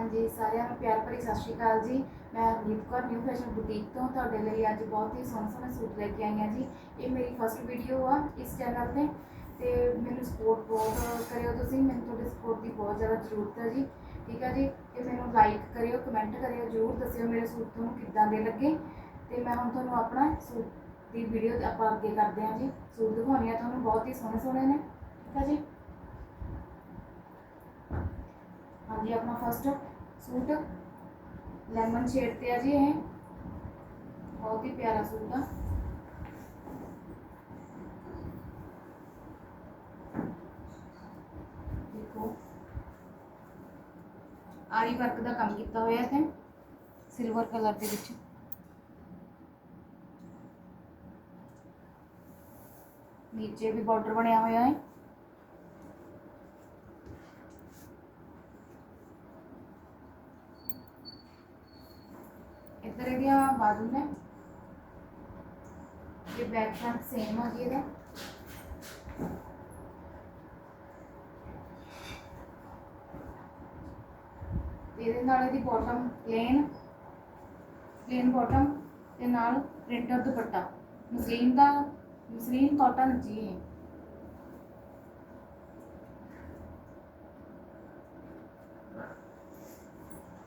ਹਾਂਜੀ, ਸਾਰਿਆਂ ਨੂੰ ਪਿਆਰ ਭਰੀ ਸਤਿ ਸ਼੍ਰੀ ਅਕਾਲ ਜੀ। ਮੈਂ Harneet Kaur new fashion boutique ਤੋਂ ਤੁਹਾਡੇ ਲਈ ਅੱਜ ਬਹੁਤ ਹੀ ਸੋਹਣੇ ਸੋਹਣੇ ਸੂਟ ਲੈ ਕੇ ਆਈ ਹਾਂ ਜੀ। ਇਹ ਮੇਰੀ ਫਸਟ ਵੀਡੀਓ ਆ ਇਸ ਚੈਨਲ ਤੇ ਤੇ ਮੈਨੂੰ ਸਪੋਰਟ ਬਹੁਤ ਕਰਿਓ ਤੁਸੀਂ। ਮੈਨੂੰ ਤੁਹਾਡੇ ਸਪੋਰਟ ਦੀ ਬਹੁਤ ਜ਼ਿਆਦਾ ਜ਼ਰੂਰਤ ਹੈ ਜੀ। ਠੀਕ ਹੈ ਜੀ? ਤੇ ਮੈਨੂੰ ਲਾਈਕ ਕਰਿਓ ਕਮੈਂਟ ਕਰਿਓ, ਜ਼ਰੂਰ ਦੱਸਿਓ ਮੇਰੇ ਸੂਟ ਤੁਹਾਨੂੰ ਕਿੱਦਾਂ ਦੇ ਲੱਗੇ। ਤੇ ਮੈਂ ਹੁਣ ਤੁਹਾਨੂੰ ਆਪਣਾ ਸੂਟ ਦੀ ਵੀਡੀਓ ਆਪਾਂ ਅੱਗੇ ਕਰਦੇ ਹਾਂ ਜੀ। ਸੂਟ ਦਿਖਾਉਣੀ ਆ ਤੁਹਾਨੂੰ, ਬਹੁਤ ਹੀ ਸੋਹਣੇ ਸੋਹਣੇ ਨੇ। ਠੀਕ ਹੈ ਜੀ? ਹਾਂਜੀ, ਆਪਣਾ ਫਸਟ ਸੂਟ। ਲੈਮਨ ਸ਼ੇਡ ਤੇ ਆ ਜੀ ਇਹ। ਬਹੁਤ ਹੀ ਪਿਆਰਾ ਸੂਟ ਆ। ਦੇਖੋ। ਆਰੀ ਵਰਕ ਦਾ ਕੰਮ ਕੀਤਾ ਹੋਇਆ ਹੈ ਸਿਲਵਰ ਕਲਰ ਦੇ ਵਿੱਚ। ਨੀਚੇ ਵੀ ਬਾਰਡਰ ਬਣਿਆ ਹੋਇਆ ਹੈ। ਇੱਧਰ ਇਹਦੀਆਂ ਬਾਜੂ ਨੇ। ਇਹ ਬੈਕ ਫਰੰਟ ਸੇਮ ਆ ਜੀ ਇਹਦਾ। ਇਹਦੇ ਨਾਲ ਇਹਦੀ ਬਾਟਮ ਪਲੇਨ ਪਲੇਨ ਬਾਟਮ ਤੇ ਨਾਲ ਪ੍ਰਿੰਟਰ ਦੁਪੱਟਾ। ਮਸਲੀਨ ਦਾ ਮਸਲੀਨ ਕਾਟਨ ਜੀ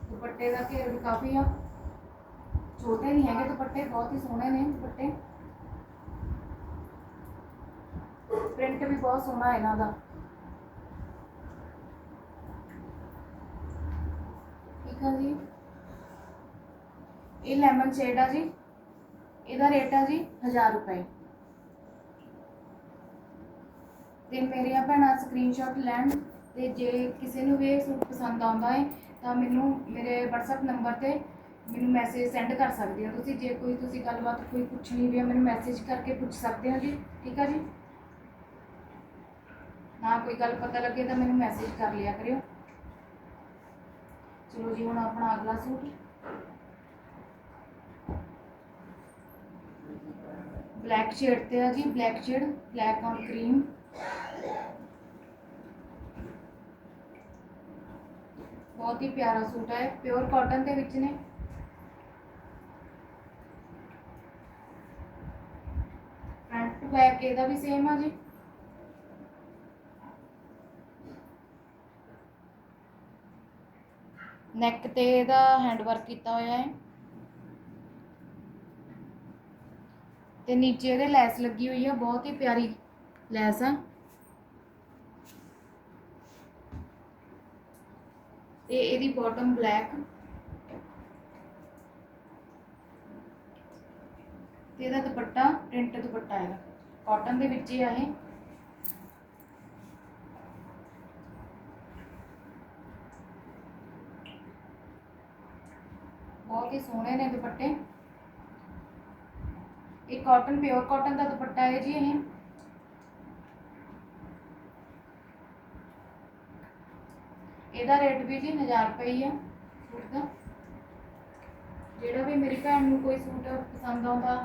ਦੁਪੱਟੇ ਦਾ ਘੇਰ ਵੀ ਕਾਫੀ ਆ। ਛੋਟੇ ਨਹੀਂ ਹੈਗੇ, ਦੁਪੱਟੇ ਬਹੁਤ ਹੀ ਸੋਹਣੇ ਨੇ ਦੁਪੱਟੇ। ਪ੍ਰਿੰਟ ਵੀ ਬਹੁਤ ਸੋਹਣਾ ਹੈ ਇਹਨਾਂ ਦਾ। ਠੀਕ ਆ ਜੀ। ਇਹ ਲੈਮਨ ਸ਼ੇਡ ਆ ਜੀ। ਇਹਦਾ ਰੇਟ ਆ ਜੀ 1000 ਰੁਪਏ। ਤੇ ਮੇਰੀਆਂ ਭੈਣਾਂ ਸਕਰੀਨਸ਼ਾਟ ਲੈਣ। ਤੇ ਜੇ ਕਿਸੇ ਨੂੰ ਵੀ ਇਹ ਸੂਟ ਪਸੰਦ ਆਉਂਦਾ ਹੈ, ਤਾਂ ਮੈਨੂੰ ਮੇਰੇ WhatsApp ਨੰਬਰ ਤੇ ਮੈਨੂੰ ਮੈਸੇਜ ਸੈਂਡ ਕਰ ਸਕਦੇ ਹੋ ਤੁਸੀਂ। ਜੇ ਕੋਈ ਤੁਸੀਂ ਗੱਲਬਾਤ ਕੋਈ ਪੁੱਛਣੀ ਵੀ ਹੈ, ਮੈਨੂੰ ਮੈਸੇਜ ਕਰਕੇ ਪੁੱਛ ਸਕਦੇ ਹੋ ਜੀ। ਠੀਕ ਆ ਜੀ? ਨਾ ਕੋਈ ਗੱਲ ਪਤਾ ਲੱਗੇ ਤਾਂ ਮੈਨੂੰ ਮੈਸੇਜ ਕਰ ਲਿਆ ਕਰਿਓ। ਚਲੋ ਜੀ, ਹੁਣ ਆਪਣਾ ਅਗਲਾ ਸੂਟ। ਬਲੈਕ ਸ਼ੇਡ ਤੇ ਆ ਜੀ black shade black on cream ਬਹੁਤ ਹੀ ਪਿਆਰਾ ਸੂਟ ਹੈ ਪਿਓਰ ਕਾਟਨ ਦੇ ਵਿੱਚ ਨੇ ਫਰੰਟ ਟੂ ਬੈਕ ਇਹਦਾ ਵੀ ਸੇਮ ਆ ਜੀ। ਨੈਕ ਤੇ ਇਹਦਾ ਹੈਂਡ ਵਰਕ ਕੀਤਾ ਹੋਇਆ ਹੈ। ਤੇ ਨੀਚੇ ਇਹਦੇ ਲੈਸ ਲੱਗੀ ਹੋਈ ਆ, ਬਹੁਤ ਹੀ ਪਿਆਰੀ ਲੈਸ ਆ। ਤੇ ਇਹਦੀ ਬਾਟਮ ਬਲੈਕ ਤੇ ਇਹਦਾ ਦੁਪੱਟਾ ਪ੍ਰਿੰਟ ਦੁਪੱਟਾ ਹੈਗਾ। ਕਾਟਨ ਦੇ ਵਿੱਚ ਹੀ ਆ ਬਹੁਤ ਹੀ ਸੋਹਣੇ ਨੇ ਦੁਪੱਟੇ। ਇਹ ਕਾਟਨ, ਪਿਓਰ ਕਾਟਨ ਦਾ ਦੁਪੱਟਾ ਹੈ ਜੀ ਇਹ। ਇਹਦਾ ਰੇਟ ਵੀ ਜੀ 1000 ਰੁਪਏ ਹੀ ਆ ਸੂਟ ਦਾ। ਜਿਹੜਾ ਵੀ ਮੇਰੀ ਭੈਣ ਨੂੰ ਕੋਈ ਸੂਟ ਪਸੰਦ ਆਉਂਦਾ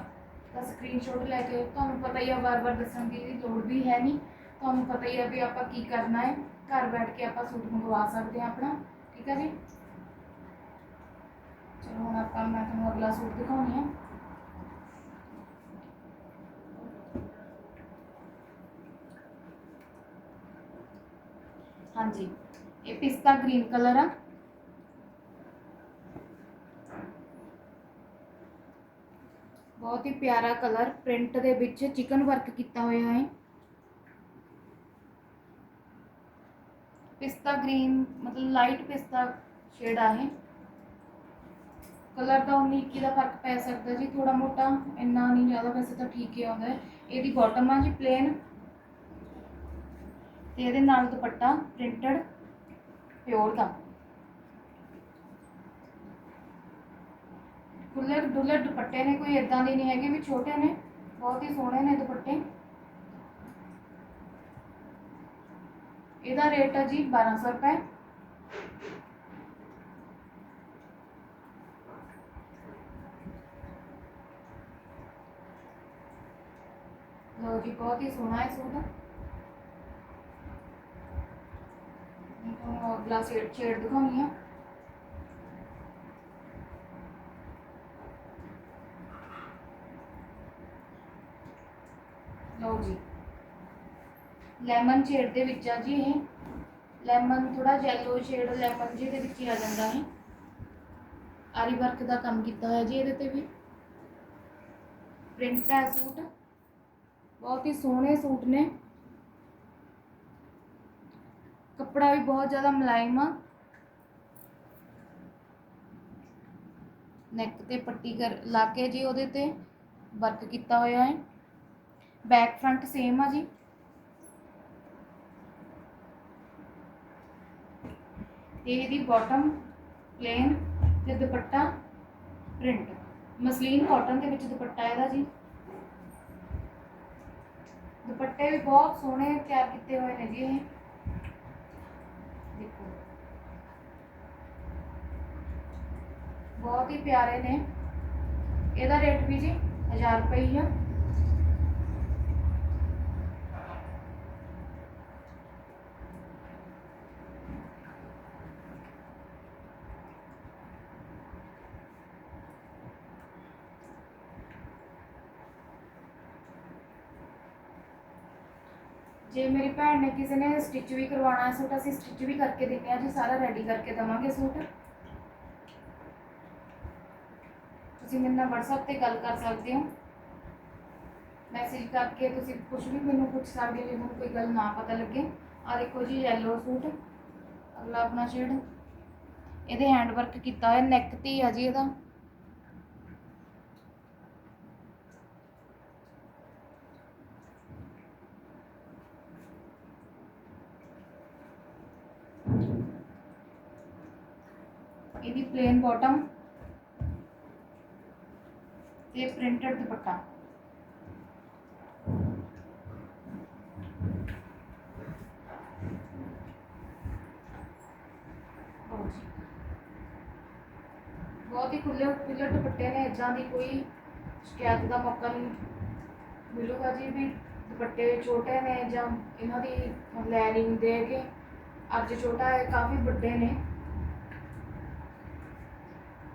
ਤਾਂ ਸਕਰੀਨਸ਼ਾਟ ਲੈ ਕੇ ਤੁਹਾਨੂੰ ਪਤਾ ਹੀ ਆ ਵਾਰ-ਵਾਰ ਦੱਸਣ ਦੀ ਲੋੜ ਵੀ ਹੈ ਨਹੀਂ। ਤੁਹਾਨੂੰ ਪਤਾ ਹੀ ਆ ਵੀ ਆਪਾਂ ਕੀ ਕਰਨਾ ਹੈ। ਘਰ ਬੈਠ ਕੇ ਆਪਾਂ ਸੂਟ ਮੰਗਵਾ ਸਕਦੇ ਹਾਂ ਆਪਣਾ, ਠੀਕ ਹੈ ਜੀ? ਚਲੋ, ਹੁਣ ਆਪਾਂ ਮੈਂ ਤੁਹਾਨੂੰ ਅਗਲਾ ਸੂਟ ਦਿਖਾਉਣੀ ਹੈ ਹਾਂਜੀ, ਇਹ ਪਿਸਤਾ ਗ੍ਰੀਨ ਕਲਰ ਆ। ਬਹੁਤ ਹੀ ਪਿਆਰਾ ਕਲਰ ਪ੍ਰਿੰਟ ਦੇ ਵਿੱਚ ਚਿਕਨ ਵਰਕ ਕੀਤਾ ਹੋਇਆ ਹੈ। ਪਿਸਤਾ ਗ੍ਰੀਨ, ਮਤਲਬ ਲਾਈਟ ਪਿਸਤਾ ਸ਼ੇਡ ਆ ਇਹ। ਕਲਰ ਦਾ 19 21 ਦਾ ਫ਼ਰਕ ਪੈ ਸਕਦਾ ਜੀ ਥੋੜਾ ਮੋਟਾ, ਇੰਨਾ ਨਹੀਂ ਜ਼ਿਆਦਾ, ਵੈਸੇ ਤਾਂ ਠੀਕ ਹੀ ਆਉਂਦਾ ਇਹਦੀ ਬਾਟਮ ਆ ਜੀ ਪਲੇਨ ਤੇ ਇਹਦੇ ਨਾਲ ਦੁਪੱਟਾ ਪ੍ਰਿੰਟਡ ਪਿਓਰ ਦਾ। ਖੁੱਲੇ ਡੁੱਲੇ ਦੁਪੱਟੇ ਨੇ, ਕੋਈ ਇਦਾਂ ਦੇ ਨਹੀਂ ਹੈਗੇ ਵੀ ਛੋਟੇ ਨੇ, ਬਹੁਤ ਹੀ ਸੋਹਣੇ ਨੇ ਦੁਪੱਟੇ। ਇਹਦਾ ਰੇਟ ਹੈ ਜੀ 1200 ਰੁਪਏ। ਲੋ ਜੀ, ਬਹੁਤ ਹੀ ਸੋਹਣਾ ਹੈ ਸੂਟ। ਤੁਹਾਨੂੰ ਅਗਲਾ ਸ਼ੇਡ ਸ਼ੇਡ ਦਿਖਾਉਣੀ ਆ ਲਓ ਜੀ। ਲੈਮਨ ਸ਼ੇਡ ਦੇ ਵਿੱਚ ਆ ਜੀ ਇਹ। ਲੈਮਨ ਥੋੜਾ ਯੈਲੋ ਸ਼ੇਡ ਲੈਮਨ ਜੀ ਦੇ ਵਿੱਚ ਹੀ ਆ ਜਾਂਦਾ ਹੈ ਆਰੀ ਵਰਕ ਦਾ ਕੰਮ ਕੀਤਾ ਹੋਇਆ ਜੀ ਇਹਦੇ ਤੇ ਵੀ। ਪ੍ਰਿੰਟ ਹੈ ਸੂਟ। ਬਹੁਤ ਹੀ ਸੋਹਣੇ ਸੂਟ ਨੇ। ਕੱਪੜਾ ਵੀ ਬਹੁਤ ਜ਼ਿਆਦਾ ਮੁਲਾਇਮ ਆ। ਨੈਕ ਤੇ ਪੱਟੀ ਕਰ, ਲਾ ਕੇ ਜੀ ਉਹਦੇ ਤੇ ਵਰਕ ਕੀਤਾ ਹੋਇਆ ਹੈ। ਬੈਕ ਫਰੰਟ ਸੇਮ ਆ ਜੀ। ਤੇ ਇਹਦੀ ਬਾਟਮ ਪਲੇਨ ਤੇ ਦੁਪੱਟਾ ਪ੍ਰਿੰਟ ਮਸਲੀਨ ਕਾਟਨ ਦੇ ਵਿੱਚ ਦੁਪੱਟਾ ਇਹਦਾ ਜੀ। ਦੁਪੱਟੇ ਵੀ ਬਹੁਤ ਸੋਹਣੇ ਤਿਆਰ ਕੀਤੇ ਹੋਏ ਨੇ ਜੀ ਇਹ। ਦੇਖੋ। ਬਹੁਤ ਹੀ ਪਿਆਰੇ ਨੇ। ਇਹਦਾ ਰੇਟ ਵੀ ਜੀ 1000 ਰੁਪਏ ਹੀ ਆ ਜੇ ਮੇਰੀ ਭੈਣ ਨੇ ਕਿਸੇ ਨੇ ਸਟਿਚ ਵੀ ਕਰਵਾਉਣਾ ਹੈ ਸੂਟ, ਅਸੀਂ ਸਟਿਚ ਵੀ ਕਰਕੇ ਦਿੰਦੇ ਆ ਜੀ, ਸਾਰਾ ਰੈਡੀ ਕਰਕੇ ਦਵਾਂਗੇ ਸੂਟ। ਤੁਸੀਂ ਮੇਰੇ ਨਾਲ WhatsApp ਤੇ ਗੱਲ ਕਰ ਸਕਦੇ ਹੋ। ਮੈਸੇਜ ਕਰਕੇ ਤੁਸੀਂ ਕੁਝ ਵੀ ਮੈਨੂੰ ਪੁੱਛ ਸਕਦੇ ਹੋ, ਜੇ ਮੈਨੂੰ ਕੋਈ ਗੱਲ ਨਾ ਪਤਾ ਲੱਗੇ। ਆ ਦੇਖੋ ਜੀ yellow ਸੂਟ, ਅਗਲਾ ਆਪਣਾ ਸ਼ੇਡ ਇਹਦੇ ਹੈਂਡ ਵਰਕ ਕੀਤਾ ਹੋਇਆ ਨੈਕ ਤੇ ਹੀ ਆ ਜੀ ਇਹਦਾ। ਇਹਦੀ ਬਾਟਮ ਤੇ ਪ੍ਰਿੰਟਡ ਦੁਪੱਟਾ ਬਹੁਤ ਹੀ ਖੁੱਲੇ ਖੁੱਲੇ ਦੁਪੱਟੇ ਨੇ ਇਦਾਂ ਦੀ ਕੋਈ ਸ਼ਿਕਾਇਤ ਦਾ ਮੌਕਾ ਨਹੀਂ ਮਿਲੂਗਾ ਜੀ ਵੀ ਦੁਪੱਟੇ ਛੋਟੇ ਨੇ ਜਾਂ ਇਹਨਾਂ ਦੀ ਲੈਨਿੰਗ ਦੇ ਕੇ ਅੱਜ ਛੋਟਾ ਹੈ, ਕਾਫੀ ਵੱਡੇ ਨੇ।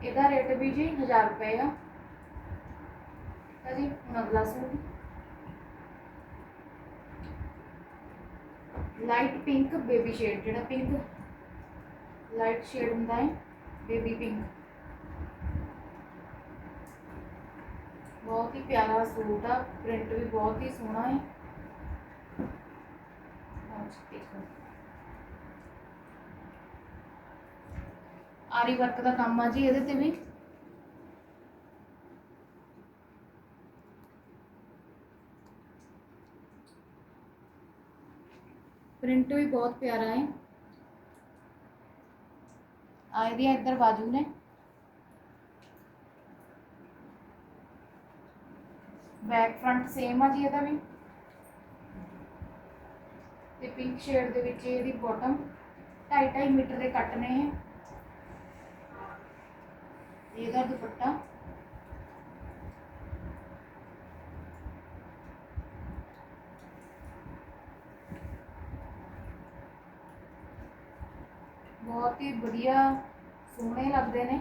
ਇਹਦਾ ਰੇਟ ਵੀ ਜੀ 1000 ਰੁਪਏ ਆ। ਤਾਂ ਜੀ ਹੁਣ ਅਗਲਾ suit. Light pink baby shade ਜਿਹੜਾ ਪਿੰਕ ਲਾਈਟ ਸ਼ੇਡ ਹੁੰਦਾ ਹੈ ਬੇਬੀ ਪਿੰਕ ਬਹੁਤ ਹੀ ਪਿਆਰਾ ਸੂਟ ਆ ਪ੍ਰਿੰਟ ਵੀ ਬਹੁਤ ਹੀ ਸੋਹਣਾ ਹੈ। ਦੇਖੋ। ਆਰੀ ਵਰਕ ਦਾ ਕੰਮ ਆ ਜੀ ਇਹਦੇ ਤੇ ਵੀ। ਪ੍ਰਿੰਟ ਵੀ ਬਹੁਤ ਪਿਆਰਾ ਹੈ। ਆ ਇਹਦੀ ਇੱਧਰ ਬਾਜੂ ਨੇ। ਬੈਕ ਫਰੰਟ ਸੇਮ ਆ ਜੀ ਇਹਦਾ ਵੀ। ਤੇ ਪਿੰਕ ਸ਼ੇਡ ਦੇ ਵਿੱਚ ਇਹਦੀ ਬਾਟਮ 2.5 ਮੀਟਰ ਦੇ ਕੱਟ ਨੇ ਇਹ। ਇਹਦਾ ਦੁਪੱਟਾ। ਬਹੁਤ ਹੀ ਵਧੀਆ ਸੋਹਣੇ ਲੱਗਦੇ ਨੇ।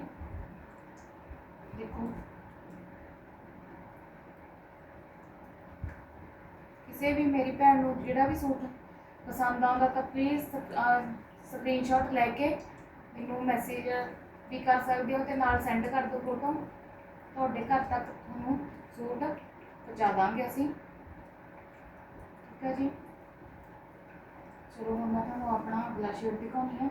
ਦੇਖੋ। ਕਿਸੇ ਵੀ ਮੇਰੀ ਭੈਣ ਨੂੰ ਜਿਹੜਾ ਵੀ ਸੂਟ ਪਸੰਦ ਆਉਂਦਾ ਤਾਂ ਪਲੀਜ਼ ਸਕਰੀਨਸ਼ਾਟ ਲੈ ਕੇ ਮੈਨੂੰ ਮੈਸੇਜ ਵੀ ਕਰ ਸਕਦੇ ਹੋ ਤੇ ਨਾਲ ਸੈਂਡ ਕਰ ਦਿਓ ਫੋਟੋ ਤੁਹਾਡੇ ਘਰ ਤੱਕ ਤੁਹਾਨੂੰ ਸੂਟ ਪਹੁੰਚਾ ਦਾਂਗੇ ਅਸੀਂ। ਠੀਕ ਹੈ ਜੀ। ਚਲੋ ਹੁਣ ਮੈਂ ਤੁਹਾਨੂੰ ਆਪਣਾ ਅਗਲਾ ਸ਼ੇਡ ਦਿਖਾਉਂਦੀ ਹਾਂ।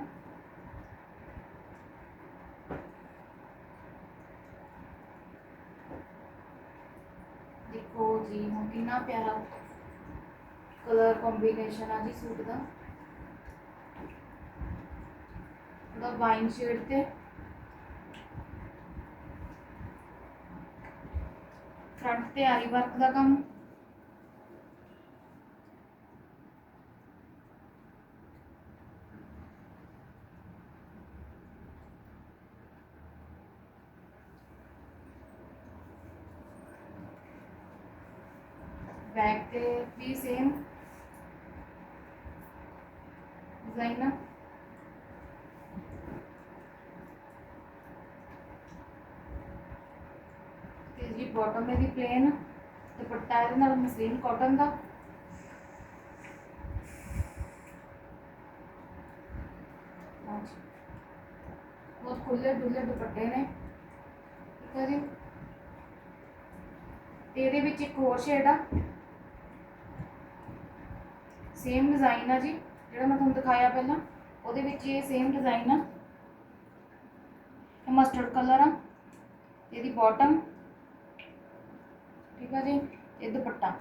ਦੇਖੋ ਜੀ, ਹੁਣ ਕਿੰਨਾ ਪਿਆਰਾ ਕਲਰ ਕੰਬੀਨੇਸ਼ਨ ਆ ਜੀ ਸੂਟ ਦਾ। ਥੋੜਾ ਵਾਈਨ ਸ਼ੇਡ ਤੇ। ਫਰੰਟ ਤੇ ਆਰੀ ਵਰਕ ਦਾ ਕੰਮ। ਬੈਕ ਤੇ ਵੀ ਸੇਮ ਡਿਜ਼ਾਈਨ ਆ ਕਾਟਨ ਦੇ ਵੀ ਪਲੇਨ ਦੁਪੱਟਾ ਇਹਦੇ ਨਾਲ ਮਸਲੀਨ ਕਾਟਨ ਦਾ। ਬਹੁਤ ਖੁੱਲੇ ਡੁੱਲੇ ਦੁਪੱਟੇ ਨੇ। ਠੀਕ ਹੈ ਜੀ। ਤੇ ਇਹਦੇ ਵਿੱਚ ਇੱਕ ਹੋਰ ਸ਼ੇਡ ਆ। ਸੇਮ ਡਿਜ਼ਾਈਨ ਆ ਜੀ, ਜਿਹੜਾ ਮੈਂ ਤੁਹਾਨੂੰ ਦਿਖਾਇਆ ਪਹਿਲਾਂ। ਉਹਦੇ ਵਿੱਚ ਇਹ ਸੇਮ ਡਿਜ਼ਾਈਨ ਆ। ਮਸਟਰਡ ਕਲਰ ਆ। ਇਹਦੀ ਬਾਟਮ ਠੀਕ ਆ ਜੀ ਇਹ ਦੁਪੱਟਾ।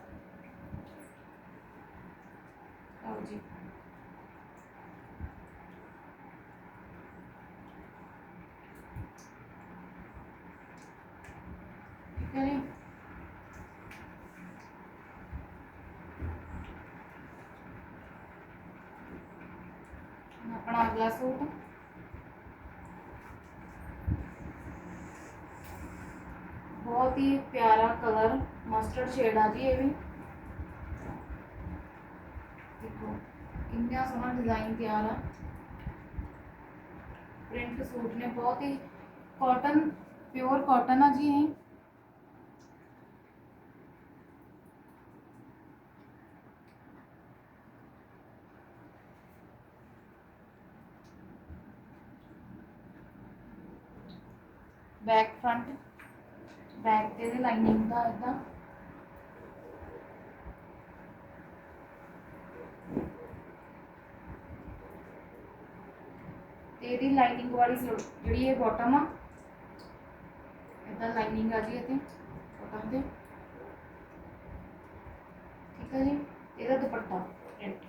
ਆਓ ਜੀ। ਠੀਕ ਹੈ ਜੀ। ਆਪਣਾ ਅਗਲਾ ਸੂਟ। ਬਹੁਤ ਹੀ ਪਿਆਰਾ ਕਲਰ ਮਸਟਰਡ ਸ਼ੇਡ ਆ ਜੀ ਇਹ ਵੀ। ਦੇਖੋ ਕਿੰਨਾ ਸੋਹਣਾ ਡਿਜ਼ਾਈਨ ਤਿਆਰ ਆ। ਪ੍ਰਿੰਟ ਸੂਟ ਨੇ ਬਹੁਤ ਹੀ ਕਾਟਨ ਪਿਓਰ ਕਾਟਨ ਆ ਜੀ ਇਹ। ਬੈਕ ਫਰੰਟ ਬੈਕ ਤੇ ਲਾਈਨਿੰਗ ਦਾ ਇਦਾਂ ਤੇ ਇਹਦੀ ਲਾਈਨਿੰਗ ਵਾਲੀ ਜਿਹੜੀ ਇਹ ਬਾਟਮ ਆ ਇਦਾਂ ਲਾਈਨਿੰਗ ਆ ਜੀ ਇਹਦੇ ਬਾਟਮ ਤੇ। ਠੀਕ ਹੈ ਜੀ? ਇਹਦਾ ਦੁਪੱਟਾ। ਪ੍ਰਿੰਟ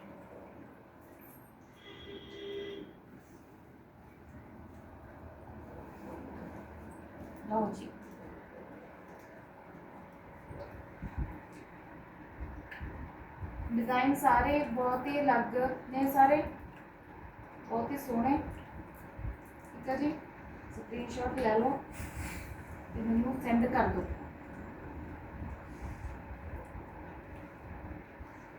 ਲਓ ਜੀ। ਡਿਜ਼ਾਈਨ ਸਾਰੇ ਬਹੁਤ ਹੀ ਅਲੱਗ ਨੇ ਸਾਰੇ, ਬਹੁਤ ਹੀ ਸੋਹਣੇ। ਠੀਕ ਹੈ ਜੀ? ਸਕਰੀਨਸ਼ਾਟ ਲੈ ਲਓ ਤੇ ਮੈਨੂੰ ਸੈਂਡ ਕਰ ਦਿਓ।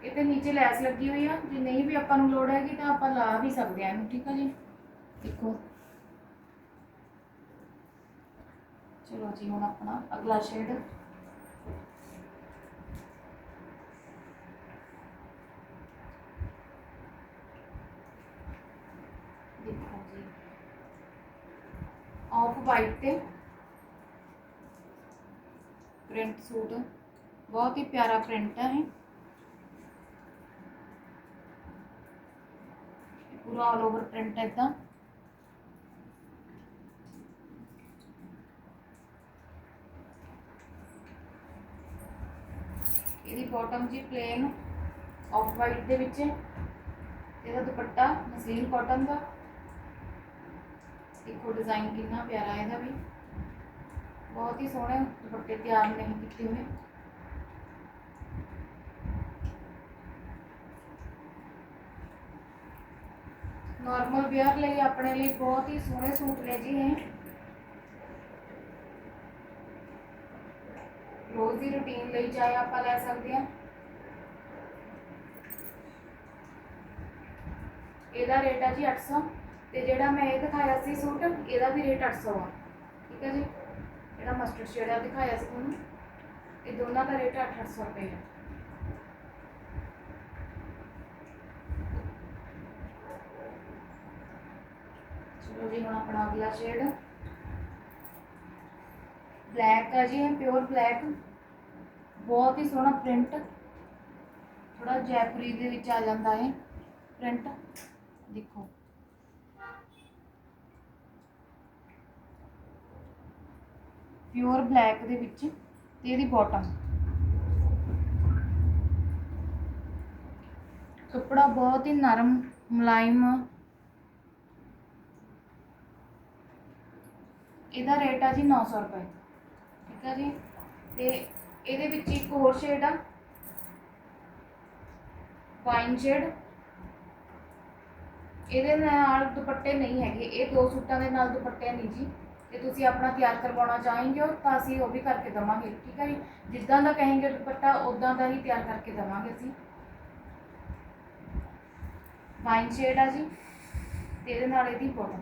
ਇਹਦੇ ਨੀਚੇ ਲੈਸ ਲੱਗੀ ਹੋਈ ਆ। ਜੇ ਨਹੀਂ ਵੀ ਆਪਾਂ ਨੂੰ ਲੋੜ ਹੈਗੀ ਤਾਂ ਆਪਾਂ ਲਾ ਵੀ ਸਕਦੇ ਆ ਇਹਨੂੰ, ਠੀਕ ਆ ਜੀ? ਦੇਖੋ। ਚਲੋ ਜੀ, ਹੁਣ ਆਪਣਾ ਅਗਲਾ ਸ਼ੇਡ ਦੇਖੋ ਜੀ। ਆਫ ਵਾਈਟ ਤੇ ਪ੍ਰਿੰਟ ਸੂਟ। ਬਹੁਤ ਹੀ ਪਿਆਰਾ ਪ੍ਰਿੰਟ ਹੈ ਇਹ। ਪੂਰਾ ਆਲ ਓਵਰ ਪ੍ਰਿੰਟ ਹੈ ਇਦਾਂ ਇਹਦੀ ਬਾਟਮ ਜੀ ਪਲੇਨ ਆਫ ਵਾਈਟ ਦੇ ਵਿੱਚ ਇਹਦਾ ਦੁਪੱਟਾ ਮਸਲੀਨ ਕਾਟਨ ਦਾ। ਦੇਖੋ ਡਿਜ਼ਾਈਨ ਕਿੰਨਾ ਪਿਆਰਾ ਹੈ ਇਹਦਾ ਵੀ। ਬਹੁਤ ਹੀ ਸੋਹਣੇ ਦੁਪੱਟੇ ਤਿਆਰ ਨਹੀਂ ਕੀਤੇ ਹੋਏ। ਨਾਰਮਲ ਵੇਅਰ ਲਈ ਆਪਣੇ ਲਈ ਬਹੁਤ ਹੀ ਸੋਹਣੇ ਸੂਟ ਨੇ ਜੀ ਇਹ। ਰੋਜ਼ ਦੀ ਰੁਟੀਨ ਲਈ ਚਾਹੇ ਆਪਾਂ ਲੈ ਸਕਦੇ ਹਾਂ। ਇਹਦਾ ਰੇਟ ਹੈ ਜੀ 800 ਤੇ ਜਿਹੜਾ ਮੈਂ ਇਹ ਦਿਖਾਇਆ ਸੀ ਸੂਟ, ਇਹਦਾ ਵੀ ਰੇਟ 800 ਆ। ਠੀਕ ਹੈ ਜੀ? ਜਿਹੜਾ ਮਸਟਰਡ ਸ਼ੇਡ ਆ ਦਿਖਾਇਆ ਸੀ ਤੁਹਾਨੂੰ, ਇਹ ਦੋਨਾਂ ਦਾ ਰੇਟ 800 ਰੁਪਏ ਹੈ ਚਲੋ ਜੀ, ਹੁਣ ਆਪਣਾ ਅਗਲਾ ਸ਼ੇਡ ਬਲੈਕ ਆ ਜੀ, ਇਹ ਪਿਓਰ ਬਲੈਕ ਬਹੁਤ ਹੀ ਸੋਹਣਾ ਪ੍ਰਿੰਟ ਥੋੜਾ ਜੈਪੁਰੀ ਦੇ ਵਿੱਚ ਆ ਜਾਂਦਾ ਹੈ ਪ੍ਰਿੰਟ ਦੇਖੋ। ਪਿਓਰ ਬਲੈਕ ਦੇ ਵਿੱਚ ਤੇ ਇਹਦੀ ਬਾਟਮ ਕੱਪੜਾ ਬਹੁਤ ਹੀ ਨਰਮ, ਮੁਲਾਇਮ। ਇਹਦਾ ਰੇਟ ਆ ਜੀ 900 ਰੁਪਏ। ਠੀਕ ਆ ਜੀ? ਤੇ ਇਹਦੇ ਵਿੱਚ ਇੱਕ ਹੋਰ ਸ਼ੇਡ ਆ। ਵਾਈਨ ਸ਼ੇਡ ਇਹਦੇ ਨਾਲ ਦੁਪੱਟੇ ਨਹੀਂ ਹੈਗੇ। ਇਹ ਦੋ ਸੂਟਾਂ ਦੇ ਨਾਲ ਦੁਪੱਟੇ ਨਹੀਂ ਜੀ। ਤੇ ਤੁਸੀਂ ਆਪਣਾ ਤਿਆਰ ਕਰਵਾਉਣਾ ਚਾਹੋਗੇ ਹੋ ਤਾਂ ਅਸੀਂ ਉਹ ਵੀ ਕਰਕੇ ਦਵਾਂਗੇ, ਠੀਕ ਹੈ ਜੀ? ਜਿੱਦਾਂ ਦਾ ਕहेंगे ਦੁਪੱਟਾ ਉਦਾਂ ਦਾ ਹੀ ਤਿਆਰ ਕਰਕੇ ਦਵਾਂਗੇ ਅਸੀਂ। ਵਾਈਨ ਸ਼ੇਡ ਆ ਜੀ, ਤੇ ਇਹਦੇ ਨਾਲ ਇਹਦੀ ਬਾਟਮ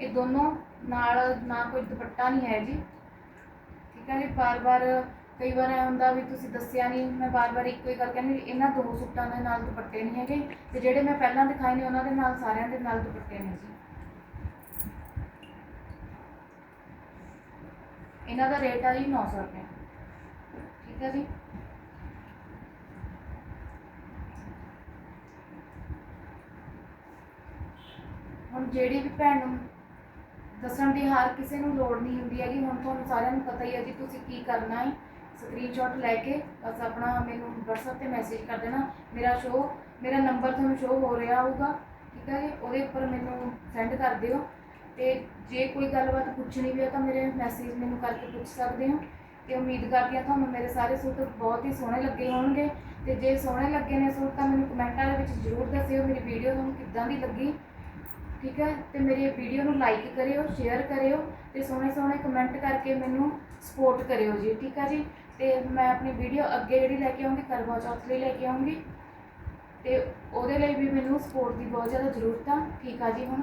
ਇਹ ਦੋਨੋਂ ਨਾਲ ਨਾ ਕੋਈ ਦੁਪੱਟਾ ਨਹੀਂ ਹੈ ਜੀ। ਠੀਕ ਹੈ ਜੀ ਬਾਰ-ਬਾਰ ਕਈ ਵਾਰ ਇਹ ਹੁੰਦਾ ਵੀ ਤੁਸੀਂ ਦੱਸਿਆ ਨਹੀਂ, ਮੈਂ ਬਾਰ-ਬਾਰ ਇੱਕੋ ਹੀ ਗੱਲ ਕਹਿੰਦੀ, ਇਹਨਾਂ ਦੋ ਸੂਟਾਂ ਦੇ ਨਾਲ ਦੁਪੱਟੇ ਨਹੀਂ ਹੈਗੇ, ਤੇ ਜਿਹੜੇ ਮੈਂ ਪਹਿਲਾਂ ਦਿਖਾਏ ਨੇ, ਉਹਨਾਂ ਦੇ ਨਾਲ ਸਾਰਿਆਂ ਦੇ ਨਾਲ ਦੁਪੱਟੇ ਨੇ ਜੀ। ਇਹਨਾਂ ਦਾ ਰੇਟ ਆ ਜੀ 900 ਰੁਪਏ ਠੀਕ ਹੈ ਜੀ। ਹੁਣ ਜਿਹੜੀ ਵੀ ਭੈਣ ਨੂੰ ਦੱਸਣ ਦੀ ਹਰ ਕਿਸੇ ਨੂੰ ਲੋੜ ਨਹੀਂ ਹੁੰਦੀ ਹੈਗੀ, ਹੁਣ ਤੁਹਾਨੂੰ ਸਾਰਿਆਂ ਨੂੰ ਪਤਾ ਹੀ ਹੈ ਜੀ ਤੁਸੀਂ ਕੀ ਕਰਨਾ ਹੈ। ਸਕਰੀਨਸ਼ਾਟ ਲੈ ਕੇ ਬਸ ਆਪਣਾ ਮੈਨੂੰ WhatsApp ਤੇ ਮੈਸੇਜ ਕਰ ਦੇਣਾ, ਮੇਰਾ ਸ਼ੋ ਮੇਰਾ ਨੰਬਰ ਤੁਹਾਨੂੰ ਸ਼ੋ ਹੋ ਰਿਹਾ ਹੋਊਗਾ। ਠੀਕ ਹੈ ਜੀ, ਉਹਦੇ ਉੱਪਰ ਮੈਨੂੰ ਸੈਂਡ ਕਰ ਦਿਓ। ਤੇ ਜੇ ਕੋਈ ਗੱਲਬਾਤ ਪੁੱਛਣੀ ਵੀ ਹੈ ਤਾਂ ਮੇਰੇ ਮੈਸੇਜ ਮੈਨੂੰ ਕਰਕੇ ਪੁੱਛ ਸਕਦੇ ਹੋ। ਤੇ ਉਮੀਦ ਕਰਦੀ ਹਾਂ ਤੁਹਾਨੂੰ ਮੇਰੇ ਸਾਰੇ ਸੂਟ ਬਹੁਤ ਹੀ ਸੋਹਣੇ ਲੱਗੇ ਹੋਣਗੇ। ਤੇ ਜੇ ਸੋਹਣੇ ਲੱਗੇ ਨੇ ਸੂਟ ਤਾਂ ਮੈਨੂੰ ਕਮੈਂਟਾਂ ਦੇ ਵਿੱਚ ਜ਼ਰੂਰ ਦੱਸਿਓ ਮੇਰੀ ਵੀਡੀਓ ਤੁਹਾਨੂੰ ਕਿੱਦਾਂ ਦੀ ਲੱਗੀ। ਠੀਕ ਹੈ? ਤੇ ਮੇਰੀ ਵੀਡੀਓ ਨੂੰ ਲਾਈਕ ਕਰਿਓ ਸ਼ੇਅਰ ਕਰਿਓ ਤੇ ਸੋਹਣੇ ਸੋਹਣੇ ਕਮੈਂਟ ਕਰਕੇ ਮੈਨੂੰ ਸਪੋਰਟ ਕਰਿਓ ਜੀ। ਠੀਕ ਹੈ ਜੀ? ਤੇ ਮੈਂ ਆਪਣੀ ਵੀਡੀਓ ਅੱਗੇ ਜਿਹੜੀ ਲੈ ਕੇ ਆਉਂਗੀ, ਕਰਵਾ ਚੌਥ ਲਈ ਲੈ ਕੇ ਆਉਂਗੀ। ਤੇ ਉਹਦੇ ਲਈ ਵੀ ਮੈਨੂੰ ਸਪੋਰਟ ਦੀ ਬਹੁਤ ਜ਼ਿਆਦਾ ਜ਼ਰੂਰਤ ਆ। ਠੀਕ ਆ ਜੀ ਹੁਣ?